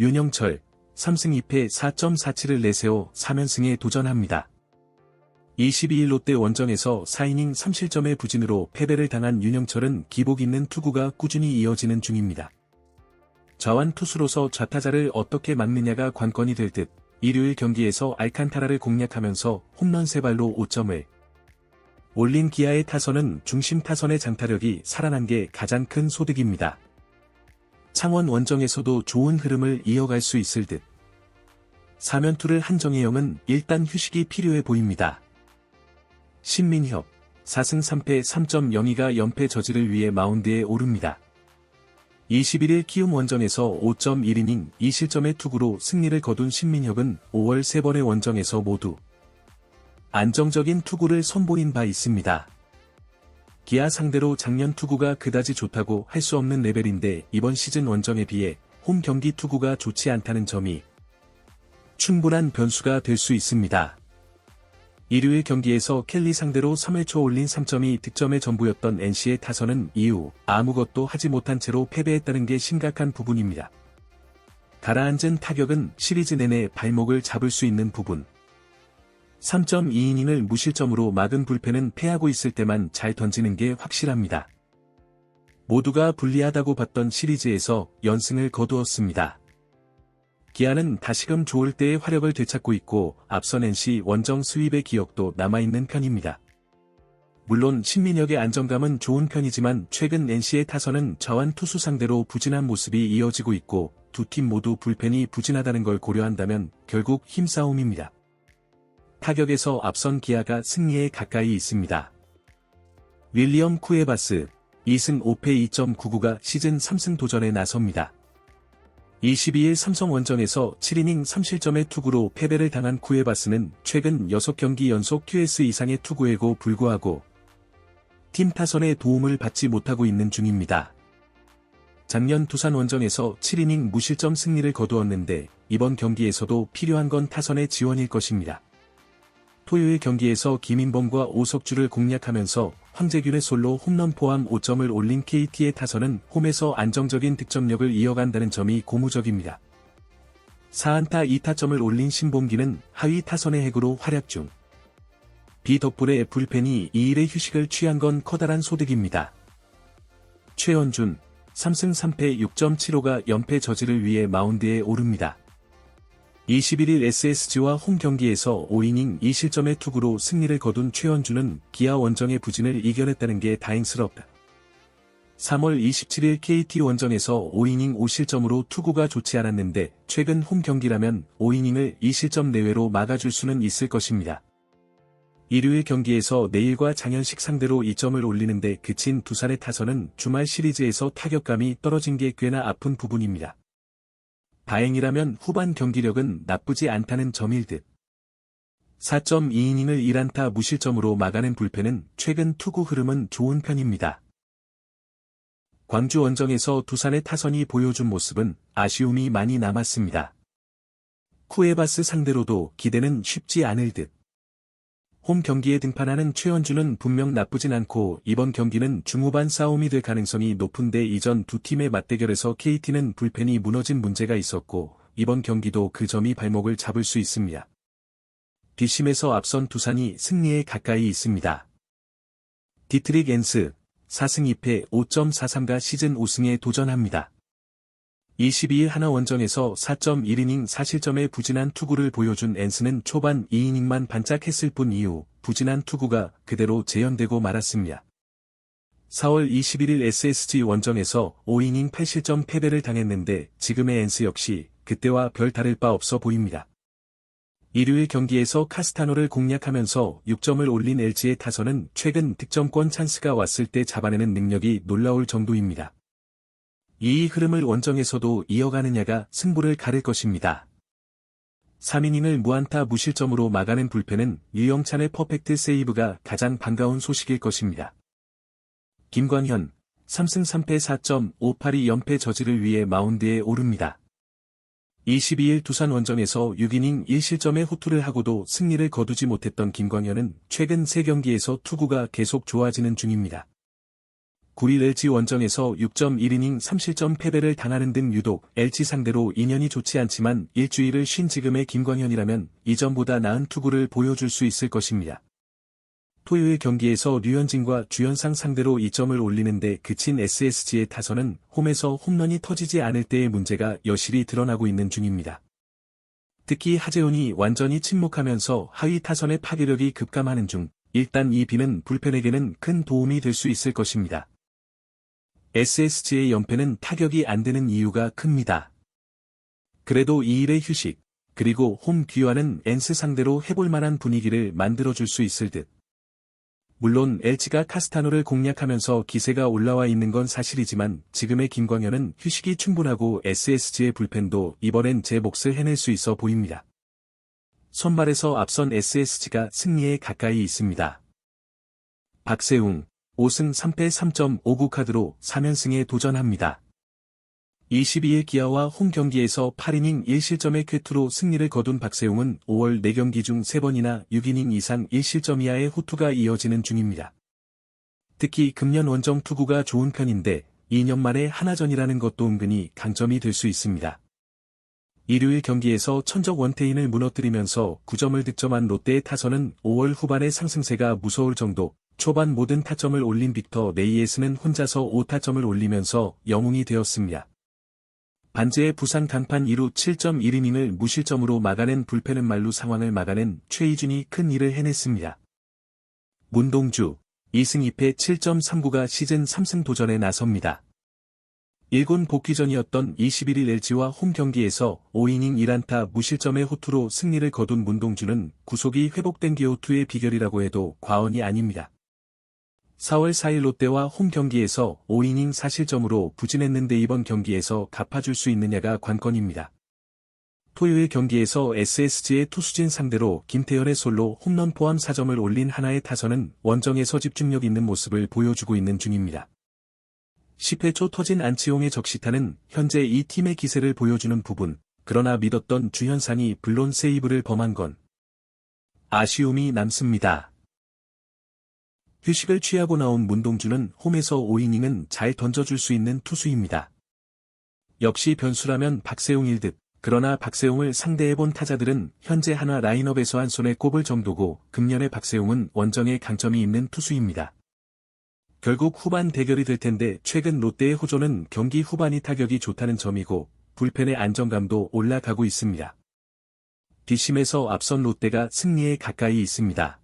윤영철 3승 2패 4.47을 내세워 3연승에 도전합니다. 22일 롯데 원정에서 4이닝 3실점의 부진으로 패배를 당한 윤영철은 기복 있는 투구가 꾸준히 이어지는 중입니다. 좌완 투수로서 좌타자를 어떻게 막느냐가 관건이 될 듯 일요일 경기에서 알칸타라를 공략하면서 홈런 3발로 5점을 올린 기아의 타선은 중심 타선의 장타력이 살아난 게 가장 큰 소득입니다. 창원 원정에서도 좋은 흐름을 이어갈 수 있을 듯. 사면투를 한 정혜영은 일단 휴식이 필요해 보입니다. 신민협 4승 3패 3.02가 연패 저지를 위해 마운드에 오릅니다. 21일 키움 원정에서 5.1이닝 2실점의 투구로 승리를 거둔 신민혁은 5월 3번의 원정에서 모두 안정적인 투구를 선보인 바 있습니다. 기아 상대로 작년 투구가 그다지 좋다고 할 수 없는 레벨인데 이번 시즌 원정에 비해 홈 경기 투구가 좋지 않다는 점이 충분한 변수가 될 수 있습니다. 일요일 경기에서 켈리 상대로 3회 초 올린 3점이 득점의 전부였던 NC의 타선은 이후 아무것도 하지 못한 채로 패배했다는 게 심각한 부분입니다. 가라앉은 타격은 시리즈 내내 발목을 잡을 수 있는 부분. 3.2이닝을 무실점으로 막은 불펜은 패하고 있을 때만 잘 던지는 게 확실합니다. 모두가 불리하다고 봤던 시리즈에서 연승을 거두었습니다. 기아는 다시금 좋을 때의 화력을 되찾고 있고 앞선 NC 원정 수입의 기억도 남아있는 편입니다. 물론 신민혁의 안정감은 좋은 편이지만 최근 NC의 타선은 저한 투수 상대로 부진한 모습이 이어지고 있고 두 팀 모두 불펜이 부진하다는 걸 고려한다면 결국 힘싸움입니다. 타격에서 앞선 기아가 승리에 가까이 있습니다. 윌리엄 쿠에바스 2승 5패 2.99가 시즌 3승 도전에 나섭니다. 22일 삼성 원정에서 7이닝 3실점의 투구로 패배를 당한 쿠에바스는 최근 6경기 연속 QS 이상의 투구에고 불구하고 팀 타선의 도움을 받지 못하고 있는 중입니다. 작년 두산 원정에서 7이닝 무실점 승리를 거두었는데 이번 경기에서도 필요한 건 타선의 지원일 것입니다. 토요일 경기에서 김인범과 오석주를 공략하면서 황재균의 솔로 홈런 포함 5점을 올린 KT의 타선은 홈에서 안정적인 득점력을 이어간다는 점이 고무적입니다. 4안타 2타점을 올린 신봉기는 하위 타선의 핵으로 활약 중. 비 덕분에 불펜이 2일의 휴식을 취한 건 커다란 소득입니다. 최원준, 3승 3패 6.75가 연패 저지를 위해 마운드에 오릅니다. 21일 SSG와 홈 경기에서 5이닝 2실점의 투구로 승리를 거둔 최원주는 기아 원정의 부진을 이겨냈다는 게 다행스럽다. 3월 27일 KT 원정에서 5이닝 5실점으로 투구가 좋지 않았는데 최근 홈 경기라면 5이닝을 2실점 내외로 막아줄 수는 있을 것입니다. 일요일 경기에서 내일과 장현식 상대로 2점을 올리는데 그친 두산의 타선은 주말 시리즈에서 타격감이 떨어진 게 꽤나 아픈 부분입니다. 다행이라면 후반 경기력은 나쁘지 않다는 점일 듯. 4.2이닝을 1안타 무실점으로 막아낸 불펜은 최근 투구 흐름은 좋은 편입니다. 광주 원정에서 두산의 타선이 보여준 모습은 아쉬움이 많이 남았습니다. 쿠에바스 상대로도 기대는 쉽지 않을 듯. 홈 경기에 등판하는 최원주는 분명 나쁘진 않고 이번 경기는 중후반 싸움이 될 가능성이 높은데 이전 두 팀의 맞대결에서 KT는 불펜이 무너진 문제가 있었고 이번 경기도 그 점이 발목을 잡을 수 있습니다. 뒷심에서 앞선 두산이 승리에 가까이 있습니다. 디트릭 앤스 4승 2패 5.43가 시즌 5승에 도전합니다. 22일 하나원정에서 4.1이닝 4실점의 부진한 투구를 보여준 앤스는 초반 2이닝만 반짝했을 뿐 이후 부진한 투구가 그대로 재현되고 말았습니다. 4월 21일 SSG 원정에서 5이닝 8실점 패배를 당했는데 지금의 앤스 역시 그때와 별 다를 바 없어 보입니다. 일요일 경기에서 카스타노를 공략하면서 6점을 올린 LG의 타선은 최근 득점권 찬스가 왔을 때 잡아내는 능력이 놀라울 정도입니다. 이 흐름을 원정에서도 이어가느냐가 승부를 가릴 것입니다. 3이닝을 무안타 무실점으로 막아낸 불펜은 유영찬의 퍼펙트 세이브가 가장 반가운 소식일 것입니다. 김광현, 3승 3패 4.58이 연패 저지를 위해 마운드에 오릅니다. 22일 두산 원정에서 6이닝 1실점의 호투를 하고도 승리를 거두지 못했던 김광현은 최근 3경기에서 투구가 계속 좋아지는 중입니다. 9일 LG 원정에서 6.1이닝 3실점 패배를 당하는 등 유독 LG 상대로 인연이 좋지 않지만 일주일을 쉰 지금의 김광현이라면 이전보다 나은 투구를 보여줄 수 있을 것입니다. 토요일 경기에서 류현진과 주현상 상대로 2점을 올리는데 그친 SSG의 타선은 홈에서 홈런이 터지지 않을 때의 문제가 여실히 드러나고 있는 중입니다. 특히 하재훈이 완전히 침묵하면서 하위 타선의 파괴력이 급감하는 중 일단 이 비는 불펜에게는 큰 도움이 될 수 있을 것입니다. SSG의 연패는 타격이 안 되는 이유가 큽니다. 그래도 2일의 휴식, 그리고 홈 귀환은 엔스 상대로 해볼 만한 분위기를 만들어줄 수 있을 듯. 물론 LG가 카스타노를 공략하면서 기세가 올라와 있는 건 사실이지만 지금의 김광현은 휴식이 충분하고 SSG의 불펜도 이번엔 제 몫을 해낼 수 있어 보입니다. 선발에서 앞선 SSG가 승리에 가까이 있습니다. 박세웅, 5승 3패 3.59 카드로 3연승에 도전합니다. 22일 기아와 홈 경기에서 8이닝 1실점의 쾌투로 승리를 거둔 박세웅은 5월 4경기 중 3번이나 6이닝 이상 1실점 이하의 호투가 이어지는 중입니다. 특히 금년 원정 투구가 좋은 편인데 2년 만에 하나전이라는 것도 은근히 강점이 될 수 있습니다. 일요일 경기에서 천적 원태인을 무너뜨리면서 9점을 득점한 롯데의 타선은 5월 후반의 상승세가 무서울 정도 초반 모든 타점을 올린 빅터 레이에스는 혼자서 5타점을 올리면서 영웅이 되었습니다. 반제의 부산 간판 2루 7.1이닝을 무실점으로 막아낸 불펜은 말루 상황을 막아낸 최희준이 큰 일을 해냈습니다. 문동주 2승 2패 7.39가 시즌 3승 도전에 나섭니다. 일본 복귀전이었던 21일 LG와 홈 경기에서 5이닝 1안타 무실점의 호투로 승리를 거둔 문동주는 구속이 회복된 기호투의 비결이라고 해도 과언이 아닙니다. 4월 4일 롯데와 홈 경기에서 5이닝 사실점으로 부진했는데 이번 경기에서 갚아줄 수 있느냐가 관건입니다. 토요일 경기에서 SSG의 투수진 상대로 김태현의 솔로 홈런 포함 4점을 올린 하나의 타선은 원정에서 집중력 있는 모습을 보여주고 있는 중입니다. 10회 초 터진 안치홍의 적시타는 현재 이 팀의 기세를 보여주는 부분, 그러나 믿었던 주현상이 블론 세이브를 범한 건 아쉬움이 남습니다. 휴식을 취하고 나온 문동주는 홈에서 5이닝은 잘 던져줄 수 있는 투수입니다. 역시 변수라면 박세웅일 듯. 그러나 박세웅을 상대해본 타자들은 현재 하나 라인업에서 한 손에 꼽을 정도고 금년의 박세웅은 원정에 강점이 있는 투수입니다. 결국 후반 대결이 될 텐데 최근 롯데의 호조는 경기 후반이 타격이 좋다는 점이고 불펜의 안정감도 올라가고 있습니다. 뒷심에서 앞선 롯데가 승리에 가까이 있습니다.